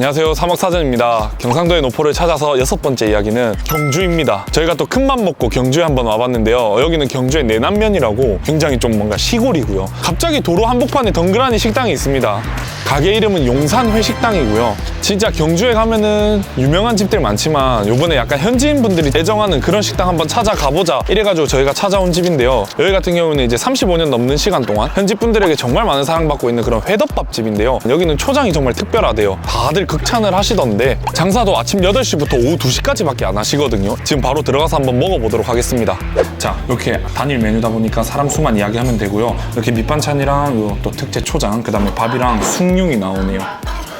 안녕하세요. 사막사전입니다. 경상도의 노포를 찾아서 여섯 번째 이야기는 경주입니다. 저희가 또 큰맘 먹고 경주에 한번 와봤는데요. 여기는 경주의 내남면이라고 굉장히 좀 뭔가 시골이고요. 갑자기 도로 한복판에 덩그라니 식당이 있습니다. 가게 이름은 용산 회식당이고요. 진짜 경주에 가면은 유명한 집들 많지만 요번에 약간 현지인 분들이 애정하는 그런 식당 한번 찾아가보자 이래가지고 저희가 찾아온 집인데요. 여기 같은 경우는 이제 35년 넘는 시간 동안 현지 분들에게 정말 많은 사랑받고 있는 그런 회덮밥 집인데요. 여기는 초장이 정말 특별하대요. 다들 극찬을 하시던데 장사도 아침 8시부터 오후 2시까지밖에 안 하시거든요. 지금 바로 들어가서 한번 먹어보도록 하겠습니다. 자 이렇게 단일 메뉴다 보니까 사람 수만 이야기하면 되고요. 이렇게 밑반찬이랑 요또 특제 초장 그 다음에 밥이랑 숭늉이 나오네요.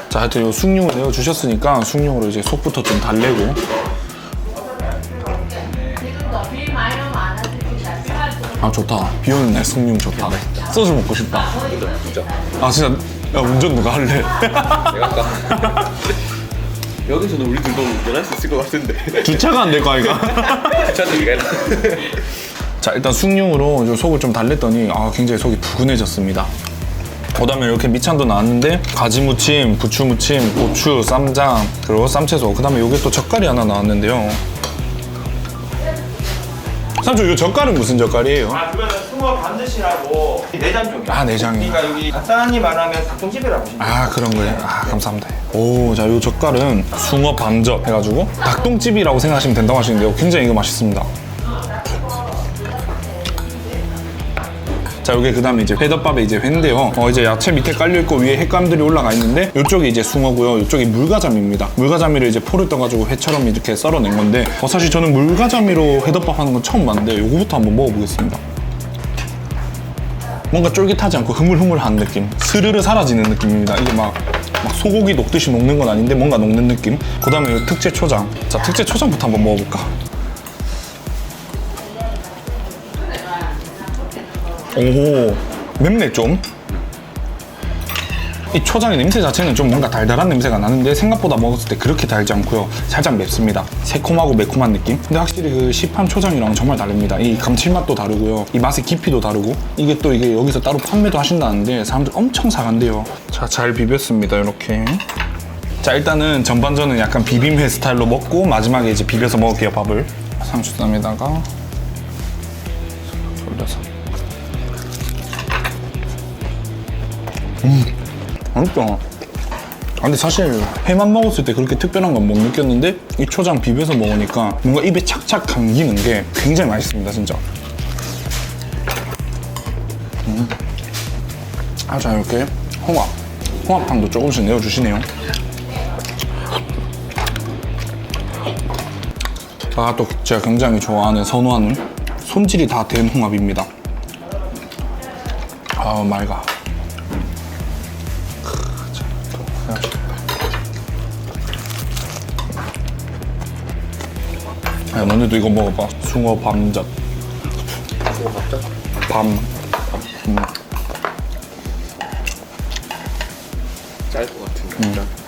자 하여튼 요 숭늉을 내어주셨으니까 숭늉으로 이제 속부터 좀 달래고. 아 좋다. 비 오는 날 숭늉 좋다. 소주 먹고 싶다. 아 진짜 야 운전 누가 할래? 내가 아까? 여기서는 우리 둘도 운전할 수 있을 것 같은데. 주차가 안 될 거 아이가? 주차도 네가 해라 자 일단 숭늉으로 좀 속을 좀 달랬더니 아 굉장히 속이 푸근해졌습니다. 그다음에 이렇게 밑찬도 나왔는데 가지 무침, 부추 무침, 고추, 쌈장 그리고 쌈채소. 그다음에 이게 또 젓갈이 하나 나왔는데요 삼촌 이 젓갈은 무슨 젓갈이에요? 아 그거는 숭어 반드시라고 내장 쪽이야. 아 내장이요 그러니까 여기 간단히 말하면 닭똥집이라고 보시면 돼요. 아 그런 거예요? 아 감사합니다 오자 이 젓갈은 숭어 반젓 해가지고 닭똥집이라고 생각하시면 된다고 하시는데요 굉장히 이거 맛있습니다 자 여기 그 다음에 이제 회덮밥에 이제 회인데요. 어 이제 야채 밑에 깔려있고 위에 햇감들이 올라가 있는데 이쪽이 이제 숭어고요. 이쪽이 물가자미입니다. 물가자미를 이제 포를 떠가지고 회처럼 이렇게 썰어낸 건데 어 사실 저는 물가자미로 회덮밥 하는 건 처음 봤는데 요거부터 한번 먹어보겠습니다. 뭔가 쫄깃하지 않고 흐물흐물한 느낌. 스르르 사라지는 느낌입니다. 이게 막, 막 소고기 녹듯이 녹는 건 아닌데 뭔가 녹는 느낌. 그 다음에 이 특제 초장. 자 특제 초장부터 한번 먹어볼까 오 맵네 좀. 이 초장의 냄새 자체는 좀 뭔가 달달한 냄새가 나는데 생각보다 먹었을 때 그렇게 달지 않고요. 살짝 맵습니다. 새콤하고 매콤한 느낌? 근데 확실히 그 시판 초장이랑 정말 다릅니다. 이 감칠맛도 다르고요. 이 맛의 깊이도 다르고. 이게 또 이게 여기서 따로 판매도 하신다는데 사람들 엄청 사간대요. 자 잘 비볐습니다 이렇게. 자 일단은 전반전은 약간 비빔회 스타일로 먹고 마지막에 이제 비벼서 먹을게요 밥을. 상추쌈에다가 맛있다. 아, 근데 사실 회만 먹었을 때 그렇게 특별한 건 못 느꼈는데 이 초장 비벼서 먹으니까 뭔가 입에 착착 감기는 게 굉장히 맛있습니다, 진짜. 음. 아, 자, 이렇게 홍합. 홍합탕도 조금씩 내어주시네요. 아, 또 제가 굉장히 좋아하는, 선호하는 손질이 다 된 홍합입니다. 아, 맑아. 야, 너네도 이거 먹어봐. 숭어 밤젓. 숭어 밥자 밤. 음. 짤것 같은데 이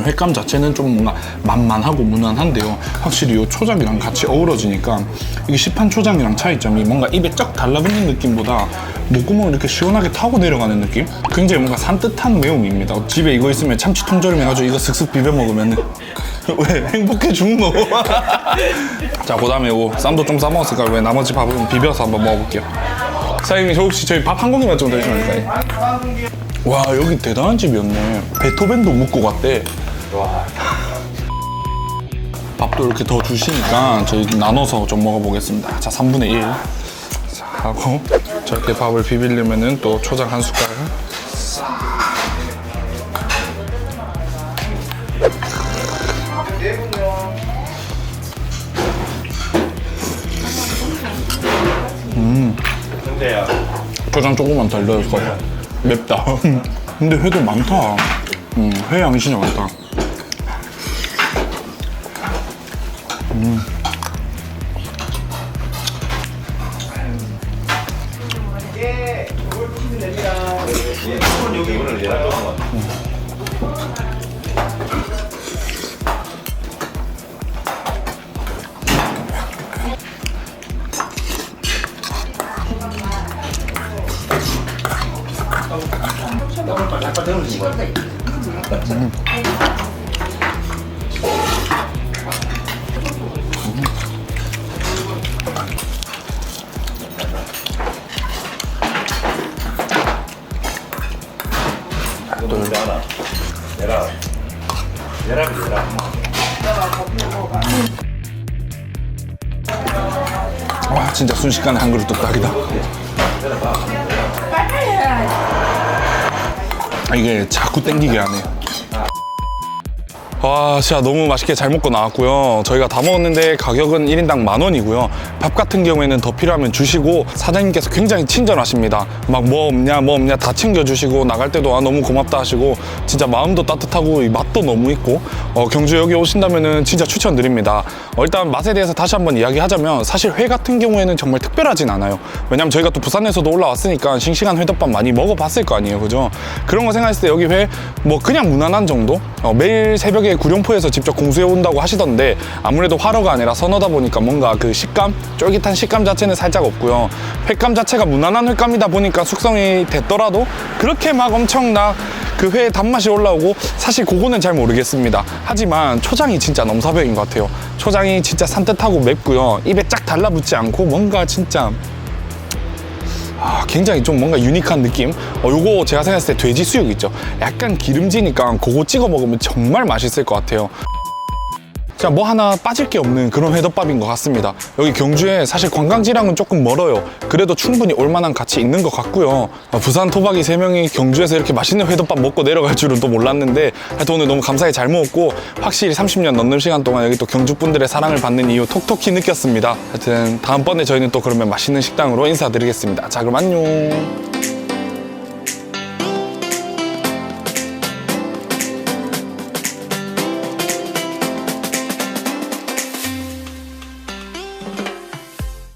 횟감 자체는 좀 뭔가 만만하고 무난한데요. 확실히 이 초장이랑 같이 어우러지니까 이게 시판 초장이랑 차이점이 뭔가 입에 쩍 달라붙는 느낌보다 목구멍을 이렇게 시원하게 타고 내려가는 느낌? 굉장히 뭔가 산뜻한 매움입니다. 집에 이거 있으면 참치 통조림 해가지고 이거 슥슥 비벼 먹으면 왜 행복해 죽노? 자, 그 다음에 이 쌈도 좀 싸먹었으니까 왜 나머지 밥은 비벼서 한번 먹어볼게요. 사장님, 저 혹시 저희 밥 한 공기만 좀 드시면 될까요? 와, 여기 대단한 집이었네. 베토벤도 묵고 갔대. 와 밥도 이렇게 더 주시니까 저희 나눠서 좀 먹어보겠습니다. 자, 3분의 1. 자, 하고 저렇게 밥을 비비려면은 또 초장 한 숟갈. 근데요. 초장 조금만 덜 넣어서 맵다. 근데 회도 많다. 음, 회 양이 진짜 많다. 이게 됩니다. 이건 여기 내장 넣은 것 같아. 와 진짜 순식간에 한 그릇 뚝딱이다 이게 자꾸 땡기게 하네 와 진짜 너무 맛있게 잘 먹고 나왔고요. 저희가 다 먹었는데 가격은 1인당 만 원이고요. 밥 같은 경우에는 더 필요하면 주시고 사장님께서 굉장히 친절하십니다. 막 뭐 없냐 뭐 없냐 다 챙겨주시고 나갈 때도 아 너무 고맙다 하시고 진짜 마음도 따뜻하고 이 맛도 너무 있고 어, 경주 여기 오신다면은 진짜 추천드립니다. 어, 일단 맛에 대해서 다시 한번 이야기하자면 사실 회 같은 경우에는 정말 특별하진 않아요. 왜냐면 저희가 또 부산에서도 올라왔으니까 싱싱한 회덮밥 많이 먹어봤을 거 아니에요. 그죠? 그런 거 생각했을 때 여기 회 뭐 그냥 무난한 정도? 어, 매일 새벽에 구룡포에서 직접 공수해 온다고 하시던데 아무래도 화로가 아니라 선어다 보니까 뭔가 그 식감 쫄깃한 식감 자체는 살짝 없고요. 횟감 자체가 무난한 횟감이다 보니까 숙성이 됐더라도 그렇게 막 엄청나 그 회의 단맛이 올라오고 사실 그거는 잘 모르겠습니다. 하지만 초장이 진짜 넘사벽인 것 같아요. 초장이 진짜 산뜻하고 맵고요. 입에 쫙 달라붙지 않고 뭔가 진짜 아, 굉장히 좀 뭔가 유니크한 느낌? 어, 요거 제가 생각했을 때 돼지 수육 있죠? 약간 기름지니까 그거 찍어 먹으면 정말 맛있을 것 같아요. 자, 뭐 하나 빠질 게 없는 그런 회덮밥인 것 같습니다. 여기 경주에 사실 관광지랑은 조금 멀어요. 그래도 충분히 올만한 가치 있는 것 같고요. 어, 부산 토박이 세명이 경주에서 이렇게 맛있는 회덮밥 먹고 내려갈 줄은 또 몰랐는데 하여튼 오늘 너무 감사히 잘 먹었고 확실히 30년 넘는 시간 동안 여기 또 경주 분들의 사랑을 받는 이유 톡톡히 느꼈습니다. 하여튼 다음번에 저희는 또 그러면 맛있는 식당으로 인사드리겠습니다. 자, 그럼 안녕.